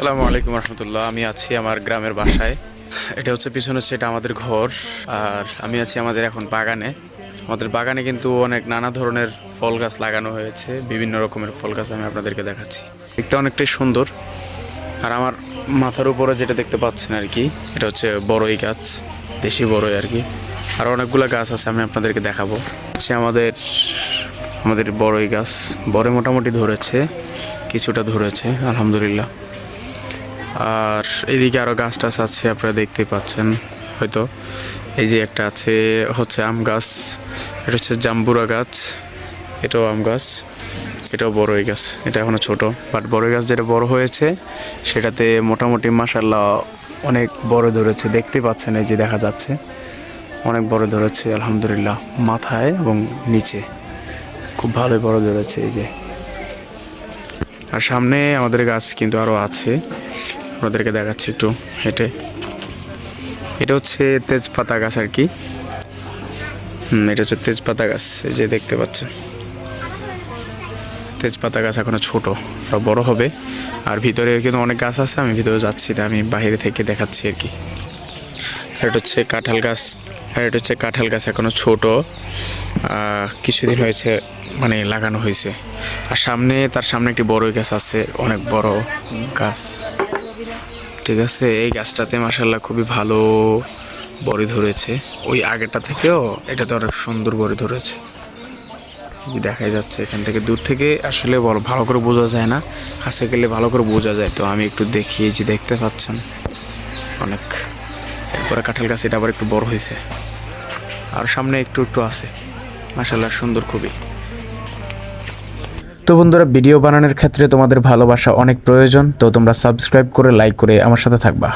সালামু আলাইকুম রহমতুল্লাহ। আমি আছি আমার গ্রামের বাসায়। এটা হচ্ছে পিছনে সেটা আমাদের ঘর। আর আমি আছি আমাদের এখন বাগানে। আমাদের বাগানে কিন্তু অনেক নানা ধরনের ফল গাছ লাগানো হয়েছে। বিভিন্ন রকমের ফল গাছ আমি আপনাদেরকে দেখাচ্ছি। দেখতে অনেকটাই সুন্দর। আর আমার মাথার উপরে যেটা দেখতে পাচ্ছেন আর কি, এটা হচ্ছে বড়ই গাছ, দেশি বড়ই আর কি। আর অনেকগুলো গাছ আছে, আমি আপনাদেরকে দেখাবো। হচ্ছে আমাদের আমাদের বড়ই গাছ। বড় মোটামুটি ধরেছে, কিছুটা ধরেছে, আলহামদুলিল্লাহ। আর এদিকে আরও গাছ টাছ আছে, আপনারা দেখতে পাচ্ছেন, হয়তো। এই যে একটা আছে, হচ্ছে আম গাছ, এটা হচ্ছে জাম্বুরা গাছ, এটাও আম গাছ, এটাও বড়ই গাছ, এটা এখনও ছোট। বাট বড়ই গাছ যেটা বড় হয়েছে, সেটাতে মোটামুটি মাসাল্লাহ অনেক বড় ধরেছে দেখতে পাচ্ছেন, এই যে দেখা যাচ্ছে, অনেক বড় ধরেছে, আলহামদুলিল্লাহ, মাথায় এবং নিচে। খুব ভালো বড় ধরেছে, এই যে। আর সামনে আমাদের গাছ কিন্তু আরও আছে আপনাদেরকে দেখাচ্ছি একটু হেঁটে। এটা হচ্ছে তেজপাতা গাছ আর কি। হুম, এটা হচ্ছে তেজপাতা গাছ, এই যে দেখতে পাচ্ছেন। তেজপাতা গাছ এখনও ছোট আরও বড় হবে। আর ভিতরে কিন্তু অনেক গাছ আছে, আমি ভিতরে যাচ্ছি না, আমি বাইরে থেকে দেখাচ্ছি আর কি। আর এটা হচ্ছে কাঁঠাল গাছ, আর এটা হচ্ছে কাঁঠাল গাছ এখনও ছোট। কিছুদিন হয়েছে মানে লাগানো হয়েছে। আর সামনে, তার সামনে একটি বড় গাছ আছে, অনেক বড় গাছ। ঠিক আছে? এই গাছটাতে মাসাল্লাহ খুবই ভালো বড়ি ধরেছে। ওই আগেরটা থেকেও এটাতে অনেক সুন্দর বড়ি ধরেছে। যে দেখাই যাচ্ছে এখান থেকে। দূর থেকে আসলে বড় ভালো করে বোঝা যায় না। কাছে গেলে ভালো করে বোঝা যায়। তো আমি একটু দেখি যে দেখতে পাচ্ছেন। অনেক, এরপরে কাঁঠাল গাছ, এটা আবার একটু বড় হয়েছে। আর সামনে একটু একটু আছে। মাসাল্লাহ সুন্দর খুবই। তো বন্ধুরা, ভিডিও বানানোর ক্ষেত্রে তোমাদের ভালোবাসা অনেক প্রয়োজন, তো তোমরা সাবস্ক্রাইব করে লাইক করে আমার সাথে থাকবা।